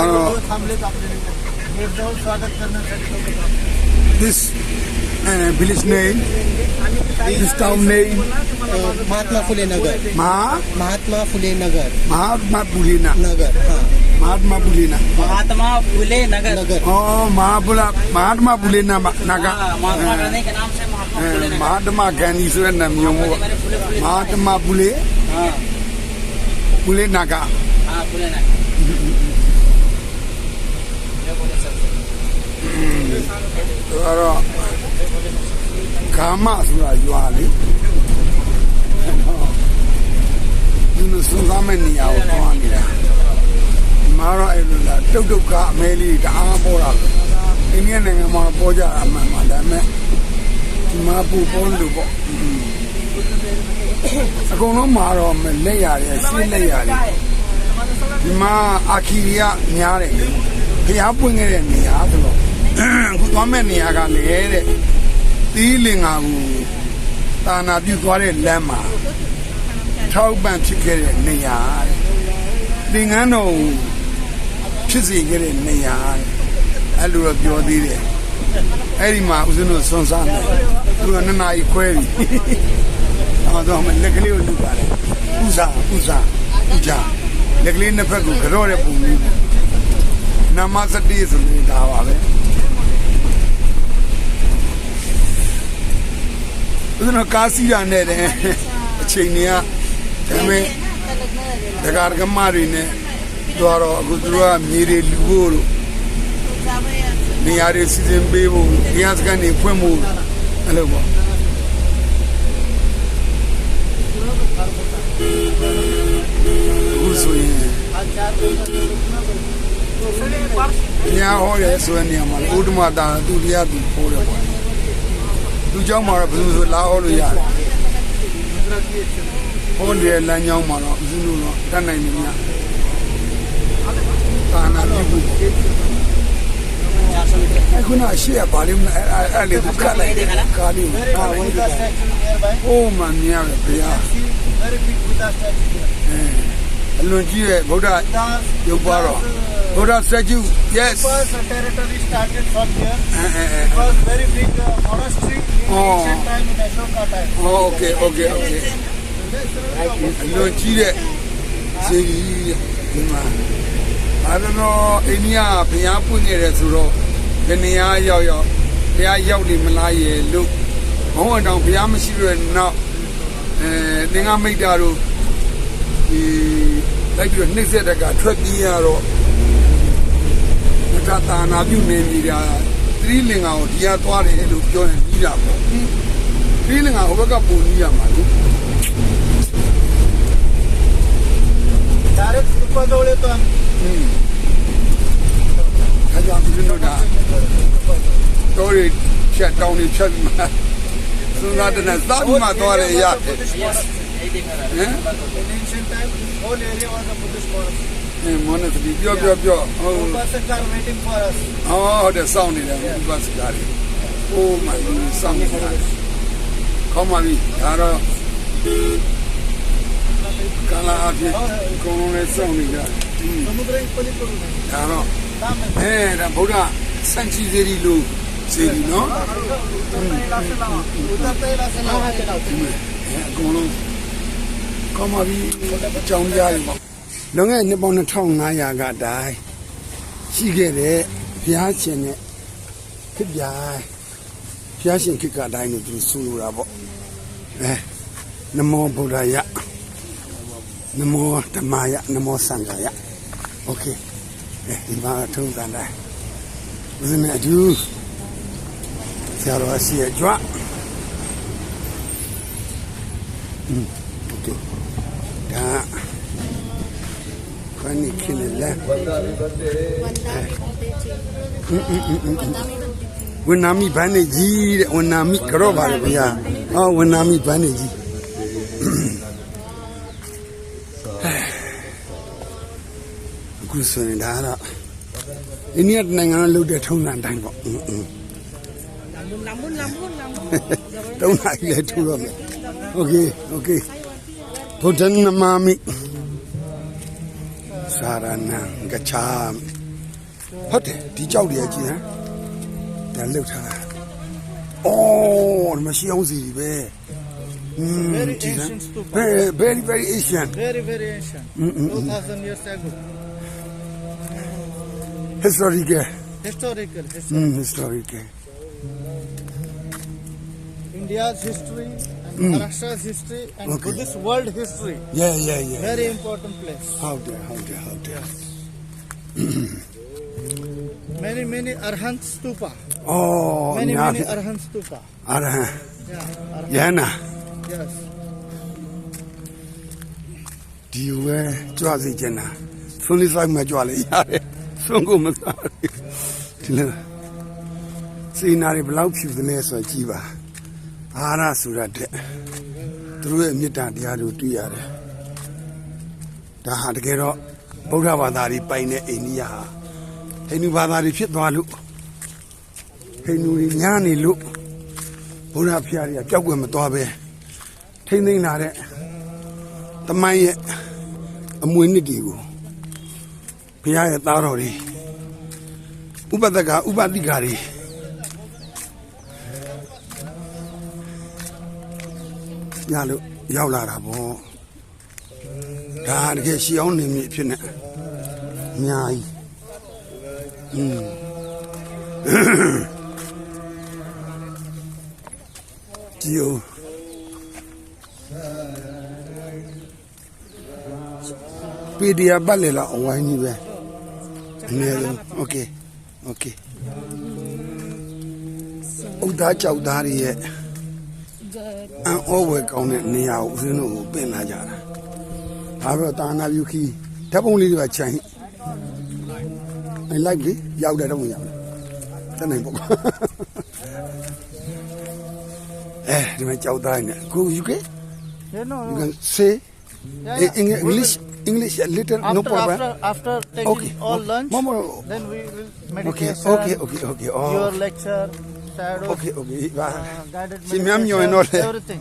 हाँ। this uh, village name, this town Mahatma फुले नगर। महात्मा फुले नगर। महात्मा फुले नगर महात्मा फुले महात्मा फुले नगर। नगर। ओ महाबुला महात्मा फुले नगर। महात्मा ज्ञानेश्वर नमियों महात्मा फुले। फुले नगर फुले नगर ဆိုတော့ကာမဆိုတာရွာလေဒီလိုစွန့်စားမဲ့နေရာကိုသွားနေတာဒီမှာတော့အဲ့လိုလားတုတ်တုတ်ကအမဲလေးတအားပေါ်တာအိန္ဒိယနိုင်ငံမှာပေါ်ကြတာအမှန်ပါဒါပေမဲ့ဒီမှာပူပေါ်လို့ပေါ့အကုန်လုံးမှာတော့မလက်ရတယ်ရှင်းလက်ရတယ်ဒီမှာအာခီရီကများတယ်ဖျားပွင့်ခဲ့တဲ့နေရာဆိုတော့အ ခုသွားမဲ့နေရာကလေတဲ့သီးလင်္ကာကိုတာနာပြုတ်သွားတဲ့လမ်းမှာထောက်ပံ့ဖြစ်ခဲ့တဲ့နေရာတဲ့သင်္ကန်းတော်ကိုဖြစ်စေခဲ့တဲ့နေရာတဲ့အဲ့လိုတော့ပြောသေးတယ်အဲ့ဒီမှာဦးဇင်းတို့ဆွန်စားတယ်သူကနှစ်နာရီခွဲပြီအော်တော့မလက်ကလေးကိုလူပါတယ်ဥစားဥစားဥကြလက်ကလေးနှစ်ဖက်ကိုကြော့တဲ့ပုံမျိုးနမစတိဆိုနေတာပါပဲ ဦးဇင်းတို့ကားစီးရနဲ့တဲ့အချိန်တွေကဒါပေမဲ့ဒကာဒကမတွေနဲ့တော့တော့အခုသူတို့ကမြေတွေလူဖို့လို့နေရာတွေစီစဉ်ပေးဖို့နေရာစကန်တွေဖွင့်ဖို့အဲ့လိုပေါ့အခုဆိုရင်ညာဟောရဲဆိုတဲ့နေရာမှာလေဥဒ္ဓမတာသူတရားသူဟောတယ်ပေါ့ သူเจ้าမှာတော့ဘယ်လိုဆိုလာဟောလို့ရတယ်ဟောတယ်လမ်းကြောင်းမှာတော့ဦးဇင်းတို့တော့တတ်နိုင်နေများတာနာပြုဖို့အခုနအရှိရပါလိမ့်မယ်အဲ့အဲ့လေးသူကတ်လိုက်တယ်ကားလေးကိုအာဝိဒ Buddha က statue nearby. အိုးမမြင်ရတယ်ဗျာ See very big Buddha statue here. အလွန်ကြီးတဲ့ဗုဒ္ဓ Buddha's, ရုပ်ပါတော့ Buddha's, ဗုဒ္ဓ statue yes uh, first territory started from here. အဲအဲအဲ It was very big uh, monastery Oh. Oh, okay, okay, okay. အလွန်ကြီးတဲ့စေကြီးဒီမှာဘာလို့အိန္ဒိယဘုရားပွင့်နေတယ်ဆိုတော့ဒီနေရာရောက်ရောက်ဘုရားရောက်နေမလားရေလို့ဘုံအတောင်ဘုရားမရှိရနောက်အဲသင်္ဃမိတ်တာတို့ဒီလိုက်ပြီးတော့နှိမ့်ဆက်တကထွက်ပြေးရတော့တတာနာပြုနေနေတာ သီလင်္ကာကိုဒီကသွားတယ်လို့ပြောရင်ပြီးတာပေါ့သီလင်္ကာဟိုဘက်ကပုံကြီးရမှာလို့ direct super တော့လေတော့ဟင်းခါကြပြီးလို့ဒါတော်ရီချက်တောင်းနေချက်မှာစွန်းသားတနသာပြီးမှသွားတယ်ရတယ်ဟမ် ancient time all area was a buddhist forest မောနစတီပြောပြောပြောဟုတ် bus car waiting for us ဟောဟုတ်တယ်စောင့်နေတယ် bus car ကြီး Oh my god စောင့်နေတာခေါမပြီဒါတော့ကလာအဖြစ်ကိုလုံးနဲ့စောင့်နေကြသမုဒ္ဒရေပလီပလူဒါတော့အဲဒါဗုဒ္ဓစံချီသေးဒီလို့စေဒီနော်ဟုတ်တယ်လားဆလာမ်ဟုတ်တယ်လားဆလာမ်ဟုတ်တယ်လားအကုန်လုံးကောင်းပါပြီကြောင်းကြရမှာ လွန်ခဲ့တဲ့နှစ်ပေါင်း2500ကတိုင်ရှိခဲ့တဲ့ဘုရားရှင်နဲ့ဖြစ်ပြိုင်ဘုရားရှင်ခေတ်ကတိုင်းလို့သူဆိုလိုတာပေါ့အဲနမောဗုဒ္ဓယနမောဓမ္မယနမောသံဃာယโอเคအဲဒီမှာထုံးတန်တိုင်းဦးဇင်းနဲ့အတူဆရာတော်ရှိရဲ့ကြွ Okay. Da. Kwani kile la. Wanami bane ji de wanami karo ba le bhaiya. Oh wanami bane ji. Aku ဆိုရင်ဒါတော့အိန္ဒိယနိုင်ငံကလုပ်တဲ့ထုံးစံအတိုင်းပေါ့။တုံးလိုက်လဲထူတော့မယ်။ Okay okay ဘုဒ္ဓနမမိ စာရဏံကချာဟုတ်တယ်ဒီကြောက်တွေအကြီးဟမ်ဒါလှုပ်ထားတာအော်မရှိအောင်စီပဲ Mm, very ancient stupa. Very, very, very ancient. Very, very ancient. Mm -mm. 2000 years ago. Historical. Historical. Historical. Mm, historical. India's history and Maharashtra's history and Okay. Buddhist world history. yeah yeah yeah Very important place. ဟုတ်တယ်ဟုတ်တယ်ဟုတ်တယ် Many, many Arhant stupa. အော် Many, ညာ many Arhant stupa. အာရဟံ Yeah. Arhant. ယန္နာ Yes. ဒီဝဲကြွစီကျင်တာသုံးလေးဆိုင်မှာကြွလေရတယ်သုံးကုန်မစားဘူးဒီလိုစီနာတွေဘယ်လောက်ဖြူသလဲဆိုတော့ကြည်ပါ အာရဆိုရတဲ့သူတို့ရဲ့မေတ္တာတရားတွေတွေ့ရတယ်ဒါဟာတကယ်တော့ဗုဒ္ဓဘာသာတွေပိုင်တဲ့အိန္ဒိယဟာဟိန္ဒူဘာသာတွေဖြစ်သွားလို့ဟိန္ဒူတွေညားနေလို့ဘုရားဖျားတွေကကြောက်ွယ်မသွားပဲထိမ့်သိမ့်လာတဲ့တမိုင်းရဲ့အမွေနှစ်တွေကိုဘုရားရဲ့သားတော်တွေဥပဒကဥပတိကာတွေ ညလို့ရောက်လာတာပေါ့ဒါတကယ်ရှီအောင်နေမိအဖြစ်နဲ့အများကြီးอืม ကြည့်ဦး ပီဒီယာပတ်လေလာအဝိုင်းကြီးပဲအနည်းဆုံးโอเคโอเคဥဒါကြောက်သားတွေရဲ့ အန်အောဝယ်ကောင်းတဲ့နေရာကိုဦးဇင်းတို့ကိုပင်လာကြတာဒါတော့တာနာယူခီဓာတ်ပုံလေးတွေကခြိုင်အဲလိုက်လေရောက်တယ်တော့မရောက်တနိုင်ပေါ့အဲဒီမှာကြောက်သားနေကို UK You know, you can say Yeah, in yeah. English English a little after, no problem after, after taking Okay. all lunch, Mama. then we will Okay, meditation, okay, okay, okay. Oh. your lecture, shadow, Okay, okay. Va. uh, guided Si mi amico è in ordine. everything.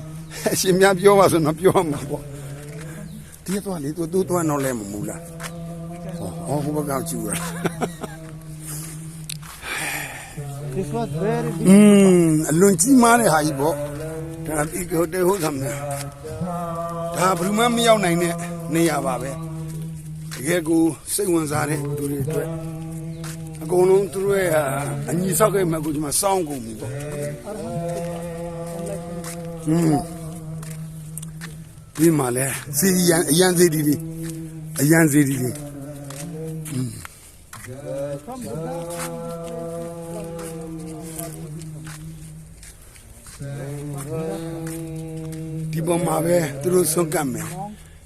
ရှင်များပြောပါဆိုတော့ပြောမှာပေါ့ဒီတော့လေသူသူတော့တော့လဲမမူလားဟောဟောဟိုဘက်ကကျူတာ This was very big. อืมအလွန်ကြီးမားတဲ့ဟာကြီးပေါ့ဒါဒီကိုတေဟုတ်သမ်းတယ်ဒါဘယ်သူမှမရောက်နိုင်တဲ့နေရာပါပဲတကယ်ကိုစိတ်ဝင်စားတဲ့လူတွေအတွက်အ ကုန်လုံးသူတို့ရဲ့အညီဆောက်ခဲ့မှကိုဒီမှာစောင်းကုန်ပြီပေါ့อืมဒီမှာလဲစီရီယန်အရန်စီဒီလေးအရန်စီဒီလေးဒီပေါ်မှာပဲသူတို့ဆွန့်ကပ်မယ်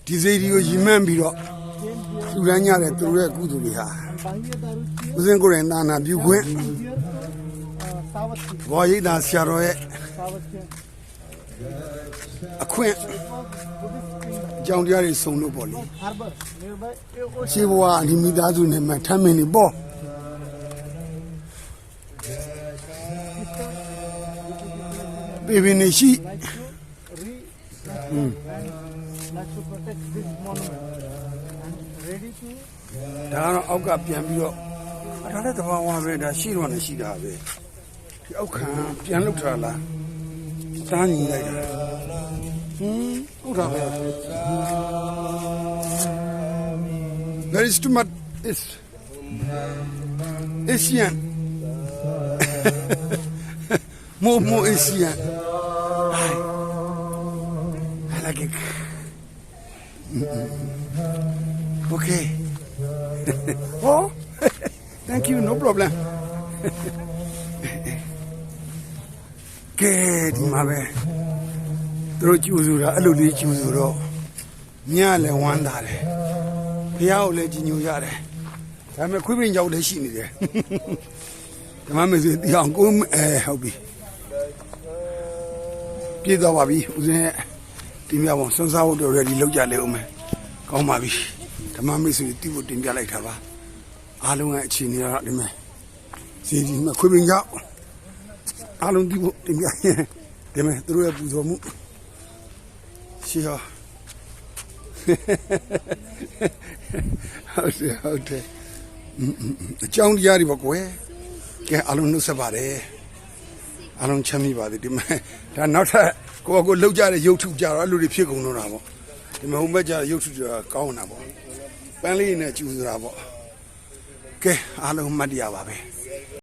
ဒီစိတ်ဒီကိုရီမှန်းပြီးတော့လူရမ်းကြတဲ့သူတို့ရဲ့ကုသိုလ်တွေဟာ ဦးစင်းကိုယ်တိုင်သာနာပြုခွင့် Uh, Savatthi, ဘောရိတာဆရာတော်ရဲ့ Savatthi. အခွင့်အကြောင်းတရားတွေစုံလို့ပေါ့လေ Harbor, nearby. uh, ocean. ရှေးဘဝဒီမိသားစုနဲ့မှထမ်းမင်းနေပေါ့ပေပင်နေရှိ Like to re and like to protect this monument and ready to ဒါကတော့အောက်ကပြန်ပြီးတော့ ဒါလည်းတဘာဝပဲဒါရှိတော့နေရှိတာပဲဒီအောက်ခံပြန်လောက်ထားလားစမ်းညီလိုက်တာဟင်းဟုတ်တာပဲ There is too much is Asian more more Asian I, I like it okay oh Thank you no problem ကဲဒီမှာပဲသူတို့ကျူဆိုတာအဲ့လိုလေးကျူဆိုတော့ညလည်းဝမ်းသာတယ်ဘုရားကိုလည်းကြီးညိုရတယ်ဒါပေမဲ့ခွေးပင်ကြောက်လည်းရှိနေတယ်ဓမ္မမေဆိုတရားကိုအဲဟုတ်ပြီပြည့်သွားပါပြီဦးဇင်းရဲ့ဒီမြောက်ပုံစွန်းစားဖို့တော့ ready လောက်ကြလေဦးမယ်ကောင်းပါပြီဓမ္မမေဆိုတိဖို့တင်ပြလိုက်တာပါ အားလုံးရဲ့အခြေအနေကတော့ဒီမဲ့စီဒီမှာခွေးပင်ကြောက်အားလုံးဒီဖို့တင်ပြရင်ဒီမဲ့သူတို့ရဲ့ပူဇော်မှုရှိရောဟုတ်တယ်ဟုတ်တယ်အကြောင်းတရားတွေပေါ့ကွယ်ကဲအားလုံးနှုတ်ဆက်ပါတယ်အားလုံးချမ်းမြေ့ပါစေဒီမှာဒါနောက်ထပ်ကိုယ့်အကိုလှုပ်ကြတဲ့ရုပ်ထုကြတော့အဲ့လိုတွေဖြစ်ကုန်တော့တာပေါ့ဒီမှာဟိုဘက်ကျတော့ရုပ်ထုကြတော့ကောင်းတာပေါ့ပန်းလေးနဲ့ကျူစတာပေါ့ ကဲအားလုံးမှတ်တရပါပဲ